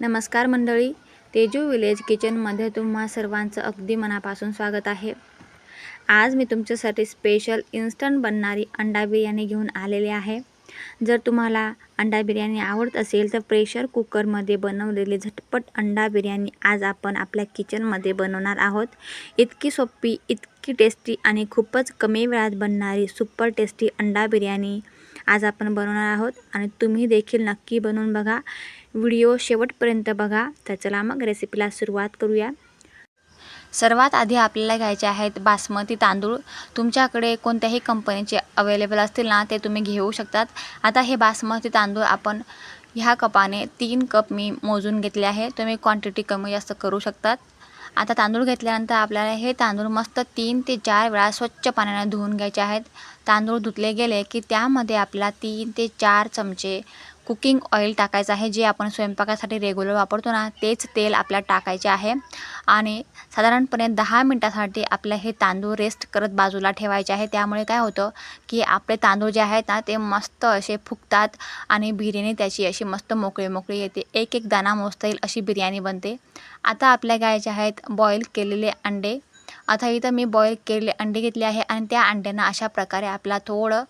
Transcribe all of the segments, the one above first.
नमस्कार मंडळी तेजू विलेज किचनमध्ये तुम्हा सर्वांचं अगदी मनापासून स्वागत आहे. आज मी तुमच्यासाठी स्पेशल इन्स्टंट बनणारी अंडा बिर्याणी घेऊन आलेले आहे. जर तुम्हाला अंडा बिर्याणी आवडत असेल तर प्रेशर कुकरमध्ये बनवलेली झटपट अंडा बिर्याणी आज आपण आपल्या किचनमध्ये बनवणार आहोत. इतकी सोपी इतकी टेस्टी आणि खूपच कमी वेळात बनणारी सुपर टेस्टी अंडा बिर्याणी आज आपण बनवणार आहोत. आणि तुम्ही देखील नक्की बनवून बघा. व्हिडिओ शेवटपर्यंत बघा. तर चला मग रेसिपीला सुरुवात करूया. सर्वात आधी आपल्याला घ्यायचे आहेत बासमती तांदूळ. तुमच्याकडे कोणत्याही कंपनीचे अवेलेबल असतील ना ते तुम्ही घेऊ शकतात. आता हे बासमती तांदूळ आपण ह्या कपाने तीन कप मी मोजून घेतले आहे. तुम्ही क्वांटिटी कमी जास्त करू शकतात. आता तांदूळ घेतल्यानंतर आपल्याला हे तांदूळ मस्त तीन ते चार वेळा स्वच्छ पाण्याने धुवून घ्यायचे आहेत. तांदूळ धुतले गेले की त्यामध्ये आपल्याला तीन ते चार चमचे कुकिंग ऑइल टाकायचं आहे जे आपण स्वयंपाकासाठी रेग्युलर वापरतो ना तेच तेल आपल्याला टाकायचे आहे. आणि साधारणपणे दहा मिनटासाठी आपलं हे तांदूळ रेस्ट करत बाजूला ठेवायचे आहे. त्यामुळे काय होतं की आपले तांदूळ जे आहेत ना ते मस्त असे फुगतात आणि बिर्याणी त्याची अशी मस्त मोकळी मोकळी येते. एक एक दाणा मोजता येईल अशी बिर्याणी बनते. आता आपल्या गायचे आहेत बॉईल केलेले अंडे. आता इथं मी बॉईल केलेले अंडे घेतले आहे आणि त्या अंड्यांना अशा प्रकारे आपला थोडं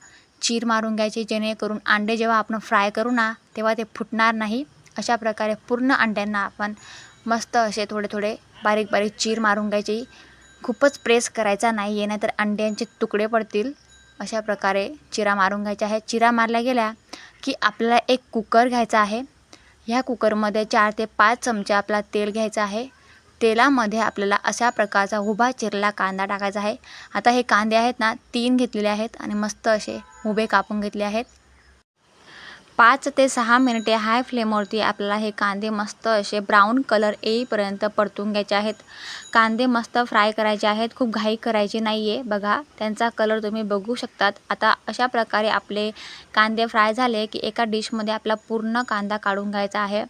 चीर मारून घ्यायची जेणेकरून अंडे जेव्हा आपण फ्राय करू ना तेव्हा ते फुटणार नाही. अशा प्रकारे पूर्ण अंड्यांना आपण मस्त असे थोडे थोडे बारीक बारीक चीर मारून घ्यायची. खूपच प्रेस करायचा नाही आहे नाहीतर अंड्यांचे तुकडे पडतील. अशा प्रकारे चिरा मारून घ्यायच्या आहे चिरा मारल्या गेल्या की आपल्याला एक कुकर घ्यायचा आहे. ह्या कुकरमध्ये चार ते पाच चमचे आपला तेल घ्यायचं आहे. तेलामध्ये आपल्याला अशा प्रकारचा उभा चिरला कांदा टाकायचा आहे. आता हे कांदे आहेत ना तीन घेतलेले आहेत आणि मस्त असे उभे कापून घेतले आहेत. पाच ते सहा मिनिटे हाय फ्लेमवरती आपल्याला हे कांदे मस्त असे ब्राऊन कलर येईपर्यंत परतून घ्यायचे आहेत. कांदे मस्त फ्राय करायचे आहेत खूप घाई करायची नाही आहे बघा त्यांचा कलर तुम्ही बघू शकतात. आता अशा प्रकारे आपले कांदे फ्राय झाले की एका डिशमध्ये आपला पूर्ण कांदा काढून घ्यायचा आहे.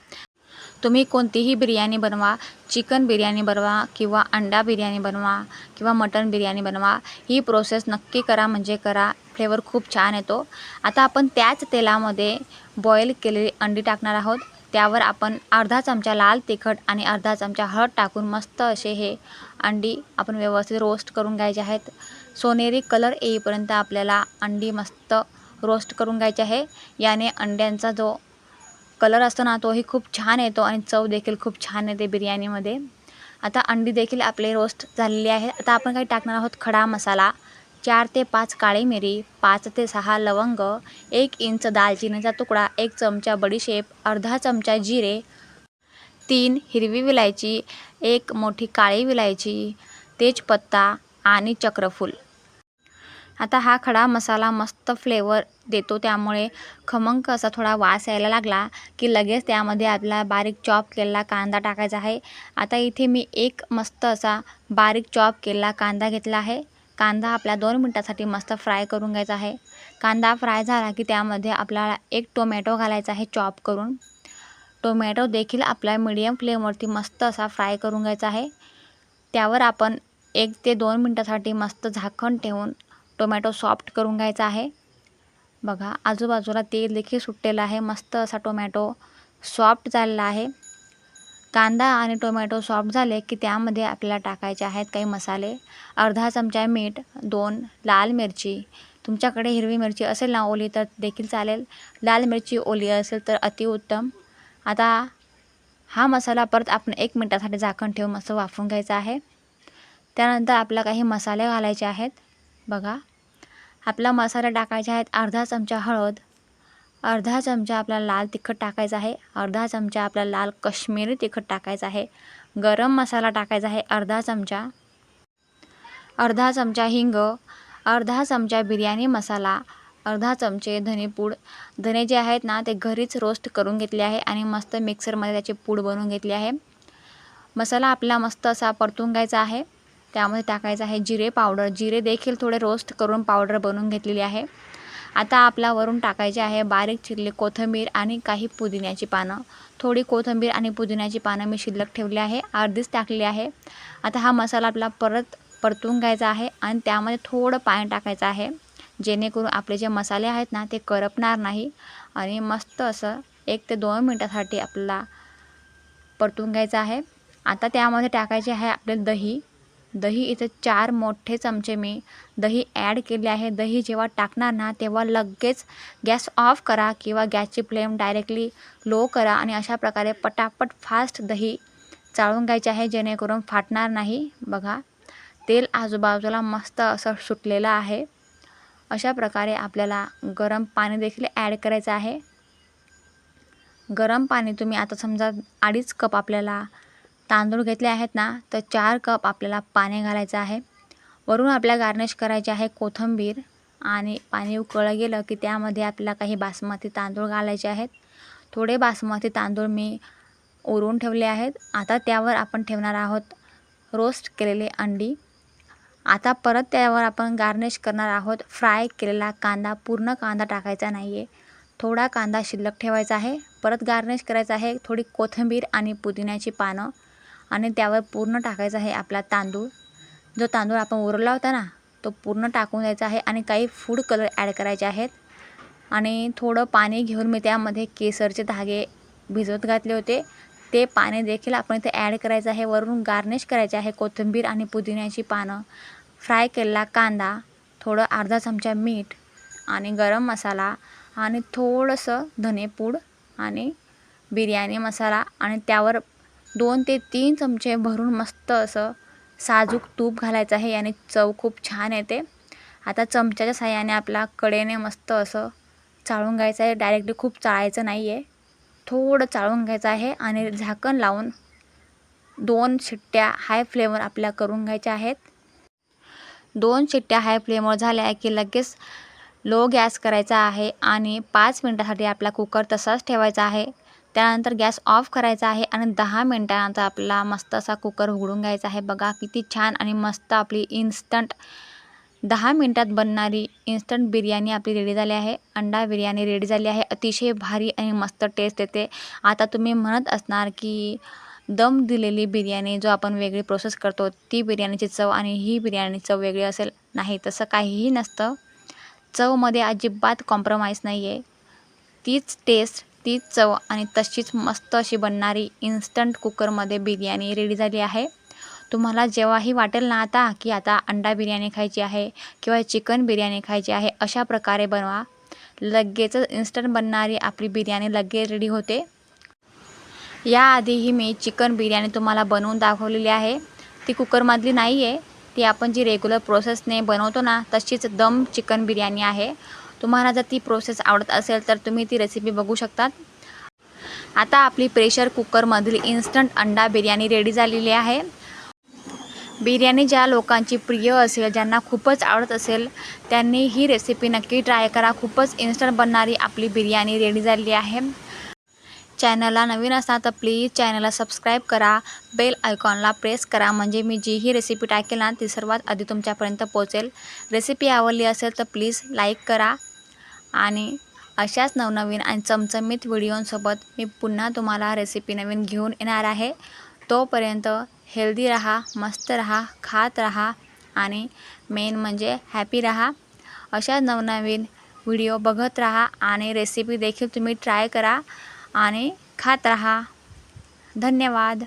तुम्ही कोणतीही बिर्याणी बनवा चिकन बिर्याणी बनवा किंवा अंडा बिर्याणी बनवा किंवा मटन बिर्याणी बनवा ही प्रोसेस नक्की करा म्हणजे करा. फ्लेवर खूप छान येतो. आता आपण त्याच तेलामध्ये बॉईल केलेली अंडी टाकणार आहोत. त्यावर आपण अर्धा चमचा लाल तिखट आणि अर्धा चमचा हळद टाकून मस्त असे हे अंडी आपण व्यवस्थित रोस्ट करून घ्यायचे आहेत. सोनेरी कलर येईपर्यंत आपल्याला अंडी मस्त रोस्ट करून घ्यायचे आहे. याने अंड्यांचा जो कलर असतो ना तोही खूप छान येतो आणि चव देखील खूप छान येते बिर्याणीमध्ये. आता अंडी देखील आपले रोस्ट झालेली आहे. आता आपण काही टाकणार आहोत खडा मसाला. चार ते पाच काळी मिरी पाच ते सहा लवंग एक इंच दालचिनीचा तुकडा एक चमचा बडीशेप अर्धा चमचा जिरे तीन हिरवी विलायची एक मोठी काळी विलायची तेजपत्ता आणि चक्रफूल. आता हा खडा मसाला मस्त फ्लेवर देतो. त्यामुळे खमंग असा थोडा वास यायला लागला की लगेच त्यामध्ये आपला बारीक चॉप केलेला कांदा टाकायचा आहे. आता इथे मी एक मस्त असा बारीक चॉप केलेला कांदा घेतला आहे. कांदा आपल्या दोन मिनटासाठी मस्त फ्राय करून घ्यायचा आहे. कांदा फ्राय झाला की त्यामध्ये आपल्याला एक टोमॅटो घालायचा आहे चॉप करून. टोमॅटो देखील आपल्या मीडियम फ्लेमवरती मस्त असा फ्राय करून घ्यायचा आहे. त्यावर आपण एक ते दोन मिनटासाठी मस्त झाकण ठेवून टोमॅटो सॉफ्ट करून घ्यायचा आहे. बघा आजूबाजूला तेल देखील सुटलेलं आहे. मस्त असा टोमॅटो सॉफ्ट झालेला आहे. कांदा आणि टोमॅटो सॉफ्ट झाले की त्यामध्ये आपल्याला टाकायचे आहेत काही मसाले. अर्धा चमचा मीठ दोन लाल मिरची. तुमच्याकडे हिरवी मिरची असेल ना ओली तर देखील चालेल. लाल मिरची ओली असेल तर अतिउत्तम आता हा मसाला परत आपण एक मिनटासाठी झाकण ठेवून मस्त वाफून घ्यायचा आहे. त्यानंतर आपल्याला काही मसाले घालायचे आहेत. बघा आपला मसाला टाकायचे आहेत अर्धा चमचा हळद अर्धा चमचा आपला लाल तिखट टाकायचा आहे अर्धा चमचा आपला लाल कश्मीरी तिखट टाकायचा आहे गरम मसाला टाकायचा आहे अर्धा चमचा अर्धा चमचा हिंग अर्धा चमचा बिर्याणी मसाला अर्धा चमचे धनेपूड. धने जे आहेत ना ते घरीच रोस्ट करून घेतले आहे आणि मस्त मिक्सरमध्ये त्याची पूड बनवून घेतली आहे. मसाला आपला मस्त असा परतून घ्यायचा आहे. त्यामध्ये टाकायचं आहे जिरे पावडर. जिरे देखील थोडे रोस्ट करून पावडर बनवून घेतलेली आहे. आता आपला वरून टाकायचे आहे बारीक चिरले कोथिंबीर आणि काही पुदिन्याची पानं. थोडी कोथिंबीर आणि पुदिन्याची पानं मी शिल्लक ठेवली आहे. अर्धीच टाकली आहे. आता हा मसाला आपला परत परतून घ्यायचा आहे आणि त्यामध्ये थोडं पाणी टाकायचं आहे. जेणेकरून आपले जे मसाले आहेत ना ते करपणार नाही. आणि मस्त असं एक ते दोन मिनटासाठी आपल्याला परतून घ्यायचं आहे. आता त्यामध्ये टाकायचे आहे आपले दही. दही इथं चार मोठे चमचे मी दही ॲड केले आहे. दही जेव्हा टाकणार ना तेव्हा लगेच गॅस ऑफ करा किंवा गॅसची फ्लेम डायरेक्टली लो करा आणि अशा प्रकारे पटापट फास्ट दही चाळून घ्यायचे आहे. जेणेकरून फाटणार नाही. बघा तेल आजूबाजूला मस्त असं सुटलेलं आहे. अशा प्रकारे आपल्याला गरम पाणी देखील ॲड करायचं आहे. गरम पाणी तुम्ही आता समजा अडीच कप आपल्याला तांदूळ घेतले आहेत ना तर चार कप आपल्याला पाणी घालायचं आहे. वरून आपल्या गार्निश करायचे आहे कोथिंबीर आणि पाणी उकळलं गेलं की त्यामध्ये आपल्याला काही बासमती तांदूळ घालायचे आहेत. थोडे बासमती तांदूळ मी ओरून ठेवले आहेत. आता त्यावर आपण ठेवणार आहोत रोस्ट केलेले अंडी. आता परत त्यावर आपण गार्निश करणार आहोत फ्राय केलेला कांदा. पूर्ण कांदा टाकायचा नाही आहे थोडा कांदा शिल्लक ठेवायचा आहे. परत गार्निश करायचा आहे थोडी कोथिंबीर आणि पुदिन्याची पानं. आणि त्यावर पूर्ण टाकायचा आहे आपला तांदूळ. जो तांदूळ आपण उरला होता ना तो पूर्ण टाकून द्यायचा आहे आणि काही फूड कलर ॲड करायचे आहेत. आणि थोडं पाणी घेऊन मी त्यामध्ये केसरचे धागे भिजवत घातले होते. ते पाणी देखील आपण इथे ॲड करायचं आहे. वरून गार्निश करायचे आहे कोथिंबीर आणि पुदिन्याची पानं. फ्राय केलेला कांदा थोडं अर्धा चमचा मीठ आणि गरम मसाला आणि थोडंसं धनेपूड आणि बिर्याणी मसाला आणि त्यावर दोन ते तीन चमचे भरून मस्त असं साजूक तूप घालायचं आहे. याने चव खूप छान येते. आता चमच्याच्या साह्याने आपला कडेने मस्त असं चाळून घ्यायचं आहे. डायरेक्टली खूप चाळायचं नाही आहे थोडं चाळून घ्यायचं आहे आणि झाकण लावून दोन शिट्ट्या हाय फ्लेमवर आपल्या करून घ्यायच्या आहेत. दोन शिट्ट्या हाय फ्लेमवर झाल्या की लगेच लो गॅस करायचा आहे आणि पाच मिनटासाठी आपला कुकर तसाच ठेवायचा आहे. त्यानंतर गॅस ऑफ करायचा आहे आणि दहा मिनटानंतर आपला मस्त असा कुकर उघडून घ्यायचा आहे. बघा किती छान आणि मस्त आपली इन्स्टंट दहा मिनटात बनणारी इन्स्टंट बिर्याणी आपली रेडी झाली आहे. अंडा बिर्याणी रेडी झाली आहे. अतिशय भारी आणि मस्त टेस्ट येते. आता तुम्ही म्हणत असणार की दम दिलेली बिर्याणी जो आपण वेगळी प्रोसेस करतो ती बिर्याणीची चव आणि ही बिर्याणी चव वेगळी असेल. नाही तसं काहीही नसतं. चवमध्ये अजिबात कॉम्प्रोमाइज नाही आहे तीच टेस्ट तीच चव आणि तशीच मस्त अशी बनणारी इन्स्टंट कुकरमध्ये बिर्याणी रेडी झाली आहे. तुम्हाला जेव्हाही वाटेल ना आता की आता अंडा बिर्याणी खायची आहे किंवा चिकन बिर्याणी खायची आहे अशा प्रकारे बनवा. लगेचच इन्स्टंट बनणारी आपली बिर्याणी लगेच रेडी होते. याआधीही मी चिकन बिर्याणी तुम्हाला बनवून दाखवलेली आहे. ती कुकरमधली नाही आहे ती आपण जी रेग्युलर प्रोसेसने बनवतो ना तशीच दम चिकन बिर्याणी आहे. तुम्हाला जर ती प्रोसेस आवडत असेल तर तुम्ही ती रेसिपी बघू शकतात. आता आपली प्रेशर कुकरमधील इन्स्टंट अंडा बिर्याणी रेडी झालेली आहे. बिर्याणी ज्या लोकांची प्रिय असेल ज्यांना खूपच आवडत असेल त्यांनी ही रेसिपी नक्की ट्राय करा. खूपच इन्स्टंट बनणारी आपली बिर्याणी रेडी झालेली आहे. चॅनलला नवीन असणार तर प्लीज चॅनलला सबस्क्राईब करा. बेल आयकॉनला प्रेस करा. म्हणजे मी जी ही रेसिपी टाकेल ना ती सर्वात आधी तुमच्यापर्यंत पोहोचेल. रेसिपी आवडली असेल तर प्लीज लाईक करा. आणि अशाच नवनवीन आणि चमचमीत व्हिडिओंसोबत मी पुन्हा तुम्हाला रेसिपी नवीन घेऊन येणार आहे. तोपर्यंत हेल्दी राहा मस्त राहा खात राहा आणि मेन म्हणजे हॅपी राहा. अशा नवनवीन व्हिडिओ बघत राहा आणि रेसिपी देखील तुम्ही ट्राय करा आणि खात राहा. धन्यवाद.